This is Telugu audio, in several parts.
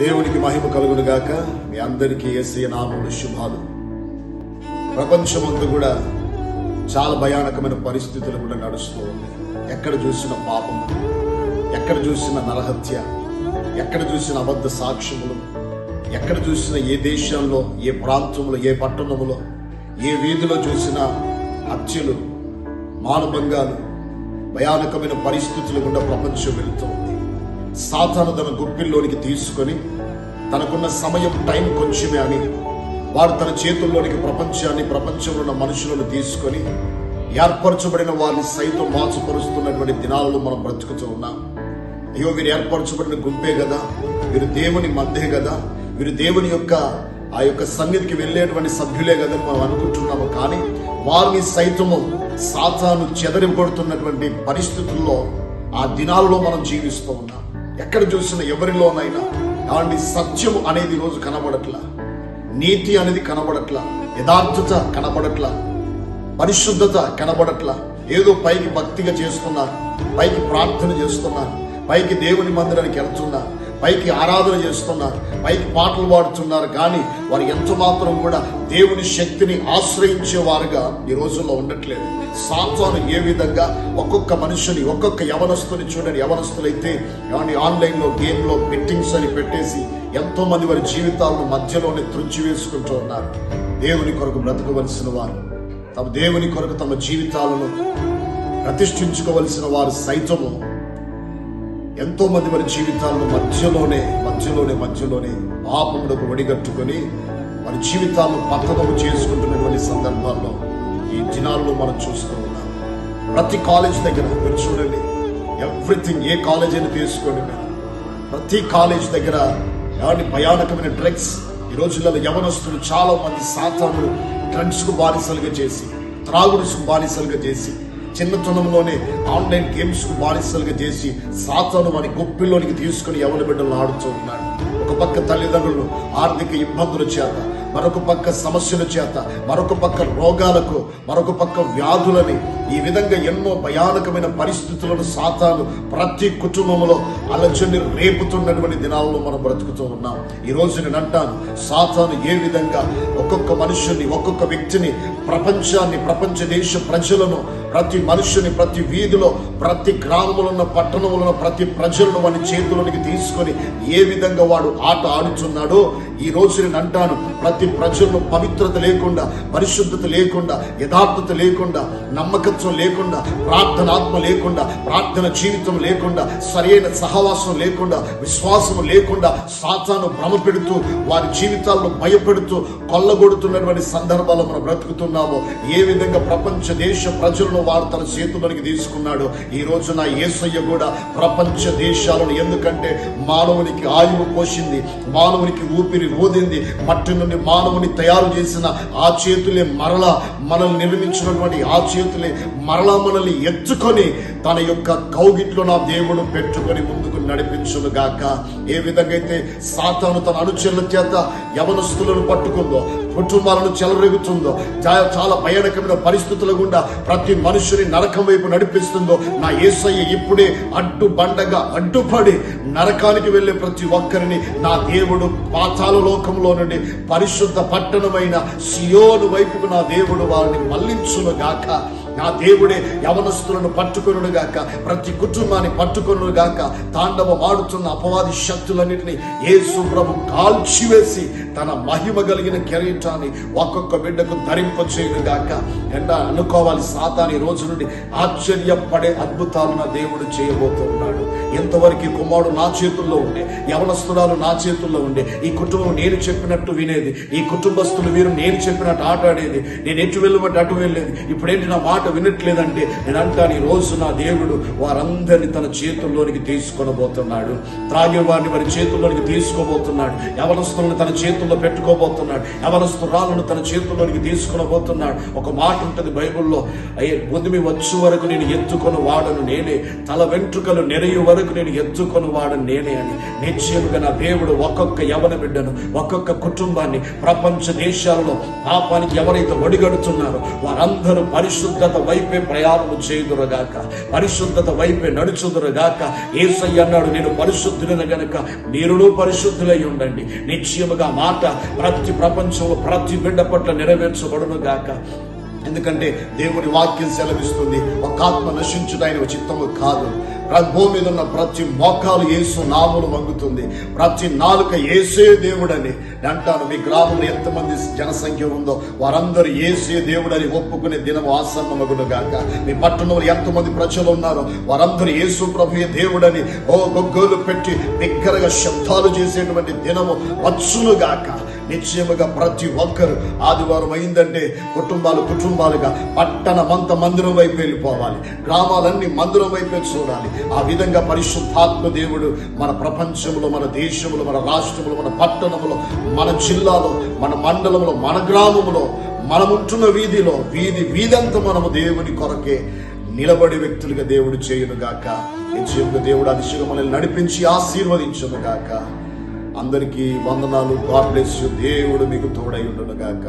దేవునికి మహిమ కలుగును గాక. మీ అందరికీ ఏసీ నామములు శుభాలు. ప్రపంచమంతా కూడా చాలా భయానకమైన పరిస్థితులు కూడా నడుస్తూ ఉంది ఎక్కడ చూసిన పాపం ఎక్కడ చూసిన నరహత్య ఎక్కడ చూసిన అబద్ధ సాక్ష్యములు ఎక్కడ చూసిన ఏ దేశంలో ఏ ప్రాంతంలో ఏ పట్టణంలో ఏ వీధిలో చూసిన హత్యలు మానభంగాలు భయానకమైన పరిస్థితులు కూడా ప్రపంచం వెళుతూ ఉంది సాతాను తన గుప్పిల్లోనికి తీసుకొని తనకున్న సమయం టైం కొంచెమే అని వాడు తన చేతుల్లోనికి ప్రపంచాన్ని ప్రపంచంలో ఉన్న మనుషులను తీసుకొని ఏర్పరచబడిన వారిని సైతం మార్చపరుస్తున్నటువంటి దినాలలో మనం బ్రతుకుతూ ఉన్నాం. అయ్యో వీరు ఏర్పరచబడిన గుంపే కదా వీరు దేవుని మధ్యే కదా వీరు దేవుని యొక్క ఆ యొక్క సన్నిధికి వెళ్ళేటువంటి సభ్యులే కదా అని మనం అనుకుంటున్నాము. కానీ వారిని సైతము సాతాను చెదరింపడుతున్నటువంటి పరిస్థితుల్లో ఆ దినాల్లో మనం జీవిస్తూ ఉన్నాం. ఎక్కడ చూసిన ఎవరిలోనైనా అలాంటి సత్యం అనేది రోజు కనబడట్లా. నీతి అనేది కనబడట్లా. యథార్థత కనబడట్లా. పరిశుద్ధత కనబడట్లా. ఏదో పైకి భక్తిగా చేస్తున్నారు పైకి ప్రార్థన చేస్తున్నారు పైకి దేవుని మందిరానికి వెళ్తున్నారు పైకి ఆరాధన చేస్తున్నారు పైకి పాటలు పాడుతున్నారు కానీ వారు ఎంత మాత్రం కూడా దేవుని శక్తిని ఆశ్రయించేవారుగా ఈ రోజుల్లో ఉండట్లేదు. సాత్వాను ఏ విధంగా ఒక్కొక్క మనుషుని ఒక్కొక్క యవనస్తుని చూడండి. యవనస్తులైతే ఏమండి ఆన్లైన్లో గేమ్లో బెట్టింగ్స్ అని పెట్టేసి ఎంతోమంది వారి జీవితాలను మధ్యలోనే త్రుంచి వేసుకుంటూ ఉన్నారు. దేవుని కొరకు బ్రతకవలసిన వారు తమ దేవుని కొరకు తమ జీవితాలను ప్రతిష్ఠించుకోవలసిన వారు సైతము. ఎంతో మంది వారి జీవితాలను మధ్యలోనే మధ్యలోనే మధ్యలోనే పాపములకు ఒడిగట్టుకొని వారి జీవితాలను పతనము చేసుకుంటున్నటువంటి సందర్భాల్లో ఈ దినాల్లో మనం చూస్తూ ఉన్నాం. ప్రతి కాలేజ్ దగ్గర మీరు చూడండి ఎవ్రీథింగ్ ఏ కాలేజ్ అయినా తీసుకోండి మీరు. ప్రతి కాలేజ్ దగ్గర ఎలాంటి భయానకమైన డ్రగ్స్ ఈ రోజులలో యవనస్తులు చాలా మంది సాతాను డ్రగ్స్కు బానిసలుగా చేసి త్రాగుడుకు బానిసలుగా చేసి చిన్నతనంలోనే ఆన్లైన్ గేమ్స్కు బానిసలుగా చేసి సాతాను వారి గుప్పిలోనికి తీసుకుని ఎవరి బిడ్డలు ఆడుతూ ఉన్నాడు. ఒక పక్క తల్లిదండ్రులు ఆర్థిక ఇబ్బందుల చేత మరొక పక్క సమస్యల చేత మరొక పక్క రోగాలకు మరొక పక్క వ్యాధులని ఈ విధంగా ఎన్నో భయానకమైన పరిస్థితులను సాతాను ప్రతి కుటుంబంలో అలచని రేపుతున్నటువంటి దినాల్లో మనం బ్రతుకుతూ ఉన్నాం. ఈ రోజు నేను అంటాను సాతాను ఏ విధంగా ఒక్కొక్క మనుషుని ఒక్కొక్క వ్యక్తిని ప్రపంచాన్ని ప్రపంచ దేశ ప్రజలను ప్రతి మనుషుని ప్రతి వీధిలో ప్రతి గ్రామంలో ఉన్న పట్టణంలో ఉన్న ప్రతి ప్రజలను వాని చేతులోనికి తీసుకొని ఏ విధంగా వాడు ఆట ఆడుచున్నాడో ఈ రోజు నేను అంటాను ప్రతి ప్రజల్లో పవిత్రత లేకుండా పరిశుద్ధత లేకుండా యథార్థత లేకుండా నమ్మకత్వం లేకుండా ప్రార్థనాత్మ లేకుండా ప్రార్థన జీవితం లేకుండా సరైన సహవాసం లేకుండా విశ్వాసం లేకుండా సాతాను భ్రమ పెడుతూ వారి జీవితాలను భయపెడుతూ కొల్లగొడుతున్నటువంటి సందర్భాలు మనం బ్రతుకుతున్నామో. ఏ విధంగా ప్రపంచ దేశ ప్రజలను వారు తన చేతుల్లోనికి తీసుకున్నాడు ఈ రోజు నా యేసయ్య కూడా ప్రపంచ దేశాలను ఎందుకంటే మానవునికి ఆయువు పోసింది మానవునికి ఊపిరి ఊదింది మట్టి నుండి మానవుని తయారు చేసిన ఆ చేతులే మరలా మనల్ని నిర్మించినటువంటి ఆ చేతులే మరలా మనల్ని ఎత్తుకొని తన యొక్క కౌగిట్లో నా దేవుడు పెట్టుకొని ముందుకు నడిపించును గాక ఏ విధంగా అయితే సాతాను తన అనుచరుల చేత యవనస్తులను పట్టుకుందో కుటుంబాలను చెలరేగుతుందో చాలా భయానకమైన పరిస్థితుల గుండా ప్రతి మనుషుని నరకం వైపు నడిపిస్తుందో నా యేసయ్య ఇప్పుడే అడ్డు బండగా అడ్డుపడి నరకానికి వెళ్ళే ప్రతి ఒక్కరిని నా దేవుడు పాతాల లోకంలో నుండి పరిశుద్ధ పట్టణమైన సియోను వైపుకు నా దేవుడు వారిని మళ్ళించును గాక నా దేవుడే యవనస్తులను పట్టుకొనుడు గాక ప్రతి కుటుంబాన్ని పట్టుకొనుడు గాక తాండవం ఆడుతున్న అపవాది శక్తులన్నిటిని యేసు ప్రభు కాల్చివేసి తన మహిమ కలిగిన కిరీటాన్ని ఒక్కొక్క బిడ్డకు ధరింపచేయుడు గాక ఎండ అనుకోవాలి సాతాని రోజు నుండి ఆశ్చర్యపడే అద్భుతాలు నా దేవుడు చేయబోతున్నాడు. ఎంతవరకు కుమారుడు నా చేతుల్లో ఉండే యవనస్తురాలు నా చేతుల్లో ఉండే ఈ కుటుంబం నేను చెప్పినట్టు వినేది ఈ కుటుంబస్తులు వీరు నేను చెప్పినట్టు ఆటాడేది నేను ఎటు వెళ్ళమంటే అటు వెళ్ళేది ఇప్పుడేంటి నా మాట? వినట్లేదంటే నేను అంటాను ఈ రోజు నా దేవుడు వారందరినీ తన చేతుల్లోనికి తీసుకొనబోతున్నాడు. త్రాగే వారిని వారి చేతుల్లోనికి తీసుకోబోతున్నాడు యవనస్తులను తన చేతుల్లో పెట్టుకోబోతున్నాడు. యవనస్తురాలను తన చేతుల్లోనికి తీసుకొనబోతున్నాడు. ఒక మాట ఉంటుంది బైబిల్లో అయ్యే భూమి వచ్చు వరకు నేను ఎత్తుకొని వాడను నేనే. తల వెంట్రుకలు నెరయు వరకు నేను ఎత్తుకొని వాడను నేనే అని. నిశ్చయముగా నా దేవుడు ఒక్కొక్క యవన బిడ్డను ఒక్కొక్క కుటుంబాన్ని ప్రపంచ దేశాలలో పాపానికి ఎవరైతే ఒడిగడుతున్నారో వారందరూ పరిశుద్ధ పరిశుద్ధత వైపే ప్రయాణము చేయుదురుగాక. పరిశుద్ధత వైపే నడుచుదురుగాక. ఏసయ్య అన్నాడు నేను పరిశుద్ధులను గనక మీరును పరిశుద్ధులై ఉండండి. నిశ్చయముగా మాట ప్రతి ప్రపంచంలో ప్రతి బిడ్డ పట్ల నెరవేర్చబడును గాక ఎందుకంటే దేవుని వాక్యం సెలవిస్తుంది ఒక ఆత్మ నశించుట చిత్తము కాదు. భూమి మీద ఉన్న ప్రతి మోకాలు యేసు నాములు వంగుతుంది. ప్రతి నాలుక ఏసే దేవుడని అంటాను మీ గ్రామంలో ఎంతమంది జనసంఖ్య ఉందో వారందరూ ఏసే దేవుడని ఒప్పుకునే దినం ఆసన్నమగును గాక. మీ పట్టణంలో ఎంతమంది ప్రజలు ఉన్నారో వారందరూ ఏసు ప్రభుయ దేవుడని ఓ గొగ్గోలు పెట్టి బిగ్గరగా శబ్దాలు చేసేటువంటి దినము వచ్చును గాక. నిశ్చయముగా ప్రతి ఒక్కరు ఆదివారం అయిందంటే కుటుంబాలు కుటుంబాలుగా పట్టణమంత మందిరం వైపు వెళ్ళిపోవాలి. గ్రామాలన్నీ మందిరం వైపు చూడాలి. ఆ విధంగా పరిశుద్ధాత్మ దేవుడు మన ప్రపంచంలో మన దేశంలో మన రాష్ట్రంలో మన పట్టణంలో మన జిల్లాలో మన మండలంలో మన గ్రామంలో మనముంటున్న వీధిలో వీధి వీధంతా మనము దేవుని కొరకే నిలబడి వ్యక్తులుగా దేవుడు చేయును గాక నిశ్చయముగా దేవుడు అతిశయం మనల్ని నడిపించి ఆశీర్వదించును గాక అందరికీ వందనాలు. గాడ్ బ్లెస్ యు దేవుడు మీకు తోడై ఉండును గాక.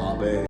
ఆమె